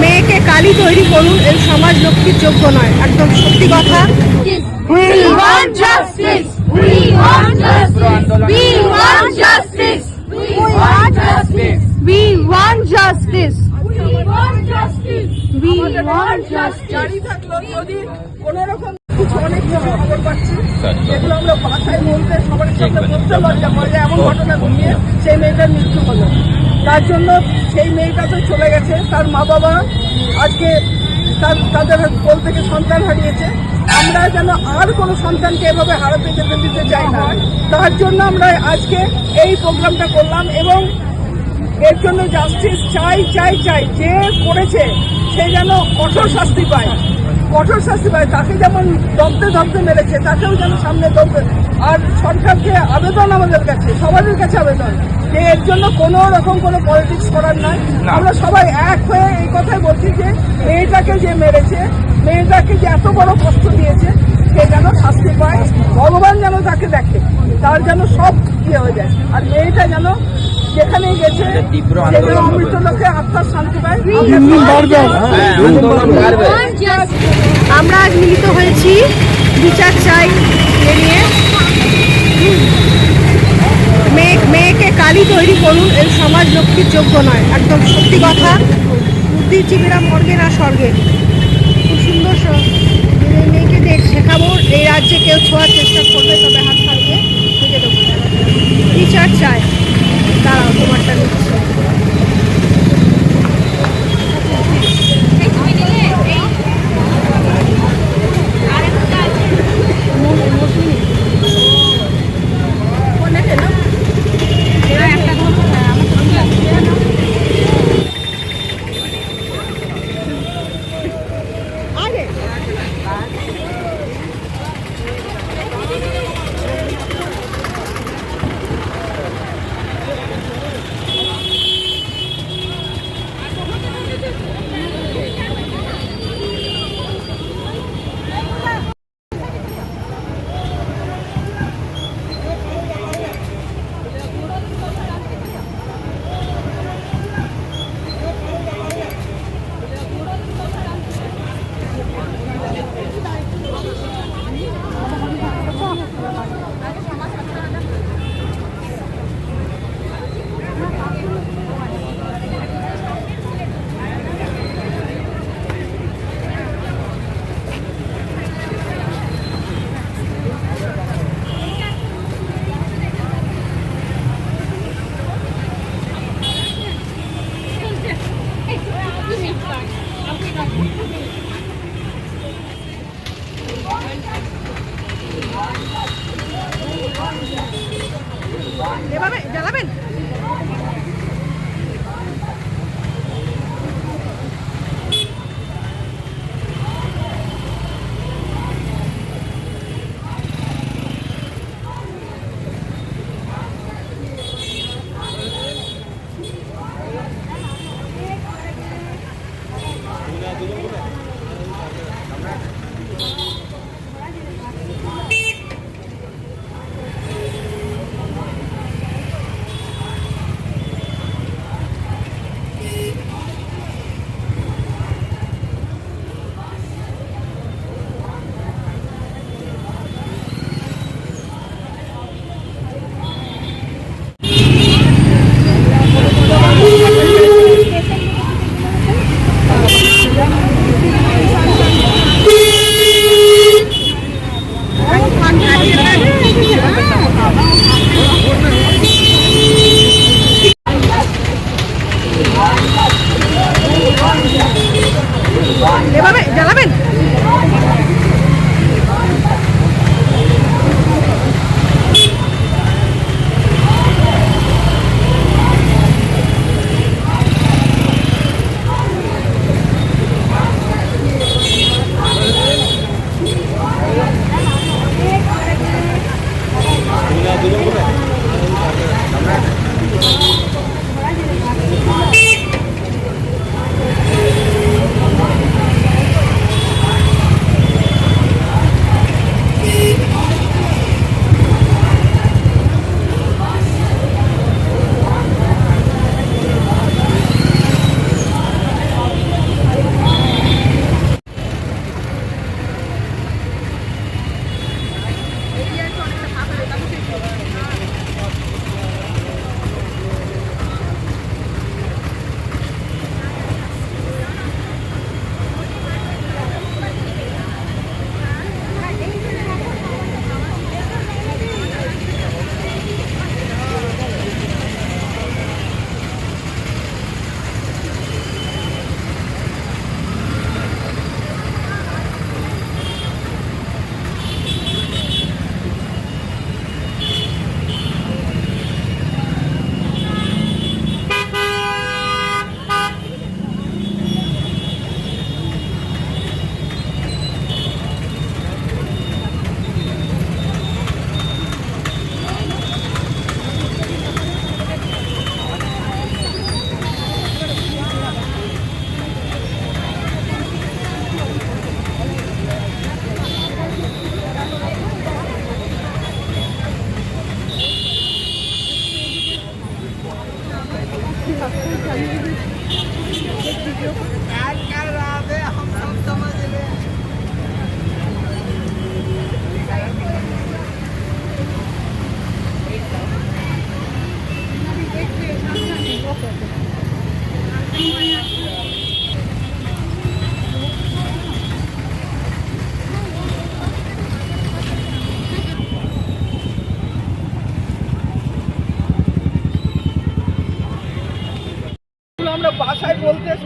মেয়েকে কালি তৈরি করুন এর সমাজ লক্ষ্মীর যোগ্য নয় একদম সত্যি কথা। কোন রকম যেগুলো আমরা বাসায় বলতে সবার সামনে বলতে লজ্জা করে এমন ঘটনা ঘটিয়ে সেই মেয়েটার মৃত্যু হলো। তার জন্য সেই মেয়েটা তো চলে গেছে তার মা বাবা আজকে তার তাদের কোল থেকে সন্তান হারিয়েছে। আমরা যেন আর কোনো সন্তানকে এভাবে হারাতে যেতে দিতে চাই না। তার জন্য আমরা আজকে এই প্রোগ্রামটা করলাম এবং এর জন্য জাস্টিস চাই চাই চাই। যে করেছে সে যেন কঠোর শাস্তি পায়। কঠোর শাস্তি পায় তাকে যেমন দমতে দমতে মেরেছে তাকেও যেন সামনে দমতে আর সরকারকে আবেদন আমাদের কাছে সবারই কাছে আবেদন যে এর জন্য কোনো রকম কোনো পলিটিক্স করার নাই আমরা সবাই এক হয়ে এই কথাই বলছি যে মেয়েটাকে যে মেরেছে মেয়েটাকে যে এত বড় কষ্ট দিয়েছে সে যেন শাস্তি পায়। ভগবান যেন তাকে দেখে তার যেন সব ইয়ে হয়ে যায়। আর মেয়েটা যেন যেখানে গেছে অমৃত লোকে আত্মার শান্তি পায়। আমরা আজ মিলিত হয়েছি। বিচার চাই এ নিয়ে। মেয়ে মেয়েকে কালী তৈরি করুন এই সমাজ লক্ষ্মীর যোগ্য নয়। একদম সত্যি কথা। বুদ্ধিজীবীরা মর্গে না স্বর্গে। খুব সুন্দর মেয়েকে দেখ শেখাবো এই রাজ্যে কেউ ছোঁয়ার চেষ্টা করবে তবে হাত থেকে দেবো। বিচার চাই।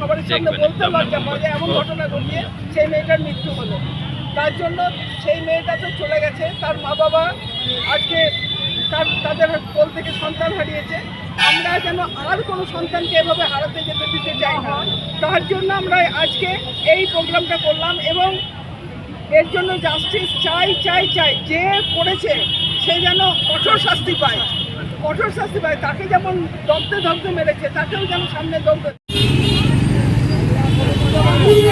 সবার সামনে বলতে লজ্জা পায় যে এমন ঘটনা ঘটিয়ে সেই মেয়েটার মৃত্যু হলো। তার জন্য সেই মেয়েটা তো চলে গেছে তার মা বাবা আজকে তার তাদের কোল থেকে সন্তান হারিয়েছে। আমরা যেন আর কোনো সন্তানকে এভাবে হারাতে যেতে দিতে চাই না। তার জন্য আমরা আজকে এই প্রোগ্রামটা করলাম এবং এর জন্য জাস্টিস চাই চাই চাই যে করেছে সে যেন কঠোর শাস্তি পায়। কঠোর শাস্তি পায় তাকে যেমন দগ্ধে দগ্ধে মেরেছে তাকেও যেন সামনে দগ্ধে Yeah.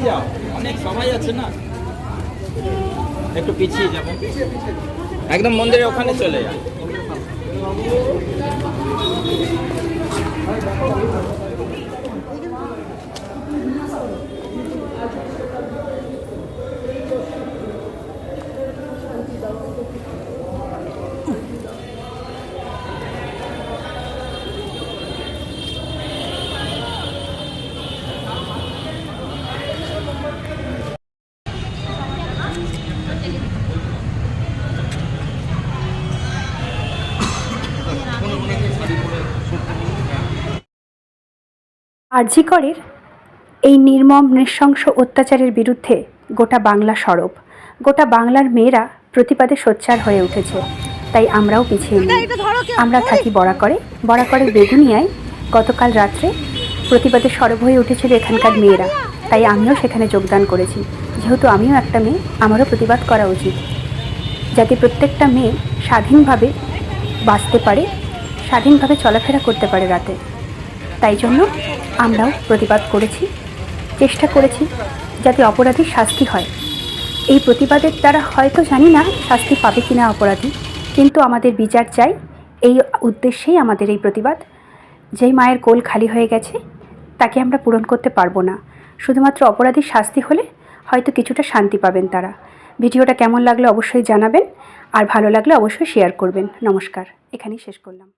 পিছিয়ে যাও। অনেক সবাই আছে না? একটু পিছিয়ে যাব। একদম মন্দিরের ওখানে চলে যান আরজিকরের এই নির্মম নৃশংস অত্যাচারের বিরুদ্ধে গোটা বাংলা সরব। গোটা বাংলার মেয়েরা প্রতিবাদে সোচ্চার হয়ে উঠেছে। তাই আমরাও পিছিয়ে নেই। আমরা থাকি বরাকরে। বরাকরের বেগুনিয়ায় গতকাল রাত্রে প্রতিবাদে সরব হয়ে উঠেছিল এখানকার মেয়েরা। তাই আমিও সেখানে যোগদান করেছি। যেহেতু আমিও একটা মেয়ে আমারও প্রতিবাদ করা উচিত। যাতে প্রত্যেকটা মেয়ে স্বাধীনভাবে বাঁচতে পারে স্বাধীনভাবে চলাফেরা করতে পারে রাতে। তাই জন্য আমরাও প্রতিবাদ করেছি, চেষ্টা করেছি যাতে অপরাধীর শাস্তি হয়। এই প্রতিবাদের দ্বারা হয়তো জানি না শাস্তি পাবে কিনা অপরাধী, কিন্তু আমাদের বিচার চাই। এই উদ্দেশ্যেই আমাদের এই প্রতিবাদ। যেই মায়ের কোল খালি হয়ে গেছে, তাকে আমরা পূরণ করতে পারব না। শুধুমাত্র অপরাধীর শাস্তি হলে হয়তো কিছুটা শান্তি পাবেন তারা। ভিডিওটা কেমন লাগল অবশ্যই জানাবেন, আর ভালো লাগলে অবশ্যই শেয়ার করবেন। নমস্কার, এখানেই শেষ করলাম।